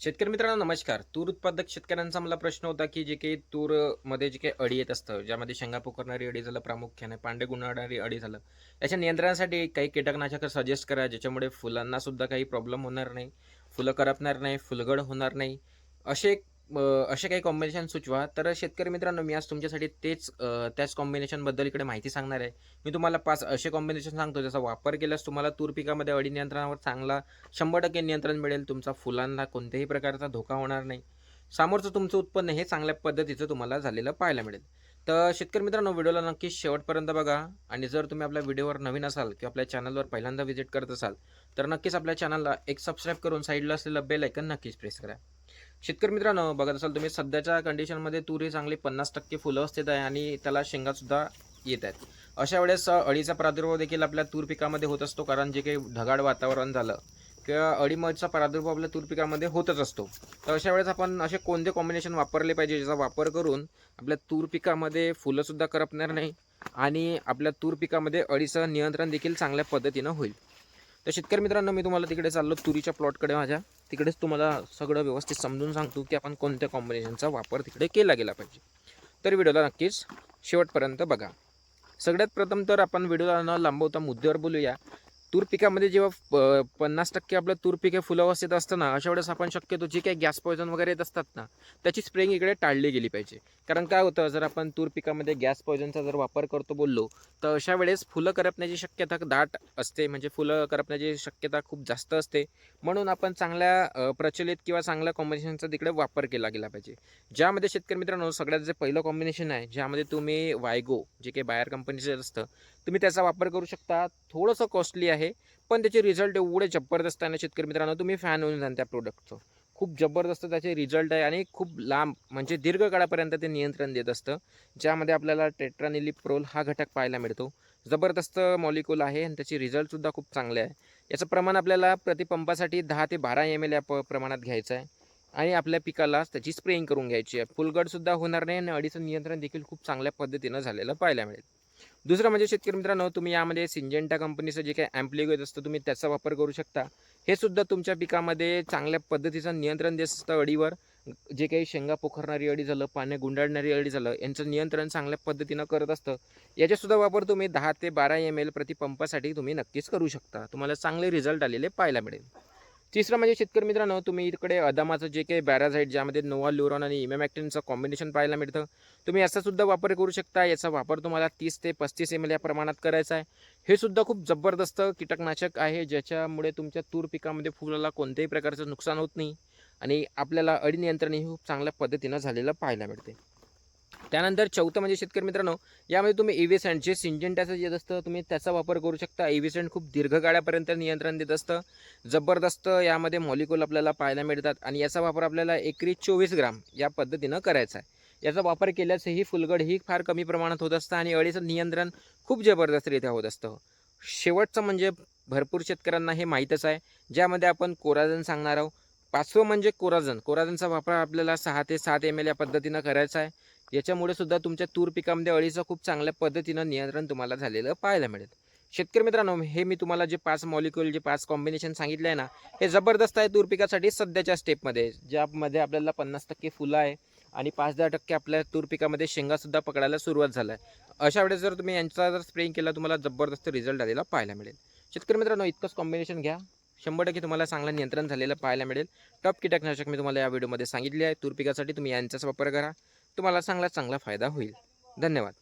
शेतकरी मित्रांनो नमस्कार. तूर उत्पादक शेतकऱ्यांचा मला प्रश्न होता की जे काही तूरमध्ये जे काही अडी येत असतं ज्यामध्ये शेंगा पोखरणारी अडी झालं प्रामुख्याने पांडे गुंडाळणारी अडी झालं याच्या नियंत्रणासाठी काही कीटकनाशक सजेस्ट करा ज्याच्यामुळे फुलांना सुद्धा काही प्रॉब्लेम होणार नाही फुलं करपणार नाही फुलगड होणार नाही असे असे काही कॉम्बिनेशन सुचवा. तर शेतकरी मित्रांनो मी आज तुमच्यासाठी तेच त्याच कॉम्बिनेशनबद्दल इकडे माहिती सांगणार आहे. मी तुम्हाला पाच असे कॉम्बिनेशन सांगतो ज्याचा वापर केल्यास तुम्हाला तूर पिकामध्ये अडी नियंत्रणावर चांगला शंभर टक्के नियंत्रण मिळेल. तुमचा फुलांना कोणत्याही प्रकारचा धोका होणार नाही. समोरचं तुमचं उत्पन्न हे चांगल्या पद्धतीचं तुम्हाला झालेलं पाहायला मिळेल. तर शेतकरी मित्रांनो व्हिडिओला नक्कीच शेवटपर्यंत बघा. आणि जर तुम्ही आपल्या व्हिडिओवर नवीन असाल किंवा आपल्या चॅनलवर पहिल्यांदा व्हिजिट करत असाल तर नक्कीच आपल्या चॅनलला एक सबस्क्राईब करून साईडला असलेलं बेल ऐकन नक्कीच प्रेस करा. शेतकरी मित्रांनो बघत असाल तुम्ही सध्याच्या कंडिशनमध्ये तूर ही चांगली पन्नास टक्के फुलं असतेत आहे आणि त्याला शेंगासुद्धा येत आहेत. अशा वेळेस अळीचा प्रादुर्भाव देखील आपल्या तूर पिकामध्ये होत असतो कारण जे काही ढगाळ वातावरण झालं किंवा अळीमळचा प्रादुर्भाव आपल्या तूर पिकामध्ये होतच असतो. तर अशा वेळेस आपण असे कोणते कॉम्बिनेशन वापरले पाहिजे ज्याचा वापर करून आपल्या तूर पिकामध्ये फुलंसुद्धा करपणार नाही आणि आपल्या तूर पिकामध्ये अळीचं नियंत्रण देखील चांगल्या पद्धतीनं होईल? तर शेतकरी मित्रांनो मी तुम्हाला तिकडे चाललो तुरीच्या प्लॉटकडे माझ्या. तिकडेच तुम्हाला सगळं व्यवस्थित समजून सांगतो की आपण कोणत्या कॉम्बिनेशनचा वापर तिकडे केला गेला पाहिजे. तर व्हिडिओला नक्कीच शेवटपर्यंत बघा. सगळ्यात प्रथम तर आपण व्हिडिओला न लांबवता मुद्द्यावर बोलूया. तूर पिकामध्ये जेव्हा प- पन्नास टक्के आपलं तूर पीक हे फुलावस्थेत असतं ना अशा वेळेस आपण शक्यतो जे काही गॅस पॉयझन वगैरे येत असतात ना त्याची स्प्रेंग इकडे टाळली गेली पाहिजे. कारण काय होतं जर आपण तूर पिकामध्ये गॅस पॉयझनचा जर वापर करतो बोललो तर अशा वेळेस फुलं करपण्याची शक्यता दाट असते. म्हणजे फुलं करपण्याची शक्यता खूप जास्त असते. म्हणून आपण चांगल्या प्रचलित किंवा चांगल्या कॉम्बिनेशनचा तिकडे वापर केला गेला पाहिजे. ज्यामध्ये शेतकरी मित्रांनो सगळ्यात जे पहिलं कॉम्बिनेशन आहे ज्यामध्ये तुम्ही वायगो जे काही बाहेर कंपनीचं असतं तुम्ही त्याचा वापर करू शकता. थोडंसं कॉस्टली आहे पण त्याचे रिझल्ट एवढे जबरदस्त आहे ना शेतकरी मित्रांनो तुम्ही फॅन होऊन जाण त्या प्रोडक्टचं खूप जबरदस्त त्याचे रिझल्ट आहे आणि खूप लांब म्हणजे दीर्घकाळापर्यंत ते नियंत्रण देत असतं. ज्यामध्ये आपल्याला टेट्रानिलिप्रोल हा घटक पाहायला मिळतो. जबरदस्त मॉलिक्यूल आहे आणि त्याचे रिझल्टसुद्धा खूप चांगले आहे. याचं प्रमाण आपल्याला प्रतिपंपासाठी दहा ते बारा एम एल या प- प्रमाणात घ्यायचं आहे. आणि आपल्या पिकाला त्याची स्प्रेइंग करून घ्यायची आहे. फुलगडसुद्धा होणार नाही आणि अडीचं नियंत्रण देखील खूप चांगल्या पद्धतीनं झालेलं पाहायला मिळेल. दुसरं म्हणजे शेतकरी मित्रांनो तुम्ही यामध्ये सिंजेंटा कंपनीचं जे काही ॲम्प्लिगो येत असतं तुम्ही त्याचा वापर करू शकता. हे सुद्धा तुमच्या पिकामध्ये चांगल्या पद्धतीचं नियंत्रण देत असतं अडीवर जे काही शेंगा पोखरणारी अडी झालं पाने गुंडाळणारी अडी झालं यांचं नियंत्रण चांगल्या पद्धतीनं करत असतं. याच्यासुद्धा वापर तुम्ही दहा ते बारा एम एल प्रतिपंपासाठी तुम्ही नक्कीच करू शकता. तुम्हाला चांगले रिझल्ट आलेले पाहायला मिळेल. तिसरं म्हणजे शेतकरी मित्रांनो तुम्ही इकडे अदामाचं जे काही बॅराझाईट ज्यामध्ये नोवा लुरॉन आणि इमेमॅक्टिनचं कॉम्बिनेशन पाहायला मिळतं तुम्ही याचा सुद्धा वापर करू शकता. याचा वापर तुम्हाला तीस ते पस्तीस एम एल या प्रमाणात करायचा आहे. हे सुद्धा खूप जबरदस्त कीटकनाशक आहे ज्याच्यामुळे तुमच्या तूर पिकामध्ये फुलाला कोणत्याही प्रकारचं नुकसान होत नाही आणि आपल्याला अडी नियंत्रण हे खूप चांगल्या पद्धतीनं झालेलं पाहायला मिळते. त्यानंतर चौथं म्हणजे शेतकरी मित्रांनो यामध्ये तुम्ही एव्हिसेंट जे सिंजेंटाचं येत असतं तुम्ही त्याचा वापर करू शकता. एव्हिसेंट खूप दीर्घकाळापर्यंत नियंत्रण देत असतं. जबरदस्त यामध्ये मॉलिक्यूल आपल्याला पाहायला मिळतात आणि याचा वापर आपल्याला एकरी चोवीस ग्राम या पद्धतीनं करायचा आहे. याचा वापर केल्यासही फुलगड ही फार कमी प्रमाणात होत असतं आणि अळीचं नियंत्रण खूप जबरदस्तरित्या होत असतं. शेवटचं म्हणजे भरपूर शेतकऱ्यांना हे माहीतच आहे ज्यामध्ये आपण कोराजन सांगणार आहोत. पाचवं म्हणजे कोराजन कोराजनचा वापर आपल्याला सहा ते सात एम एल या पद्धतीनं करायचा आहे. याच्यामुळे सुद्धा तुमच्या तूर पिकामध्ये अळीचं खूप चांगल्या पद्धतीनं नियंत्रण तुम्हाला झालेलं पाहायला मिळेल. शेतकरी मित्रांनो हे मी तुम्हाला जे पाच मॉलिक्युल जे पाच कॉम्बिनेशन सांगितले आहे ना हे जबरदस्त आहे तूर पिकासाठी सध्याच्या स्टेपमध्ये ज्यामध्ये आपल्याला पन्नास टक्के फुलं आहे आणि पाच दहा टक्के आपल्या तूर पिकामध्ये शेंगासुद्धा पकडायला सुरुवात झाला आहे. अशा वेळेस जर तुम्ही यांचा जर स्प्रेंग केला तुम्हाला जबरदस्त रिझल्ट आलेला पाहायला मिळेल. शेतकरी मित्रांनो इतकंच कॉम्बिनेशन घ्या. शंभर टक्के तुम्हाला चांगलं नियंत्रण झालेलं पाहायला मिळेल. टॉप कीटकनाशक मी तुम्हाला या व्हिडिओमध्ये सांगितले आहे. तूर पिकासाठी तुम्ही यांचाच वापर करा. तुम्हाला चांगला चांगला फायदा होईल. धन्यवाद.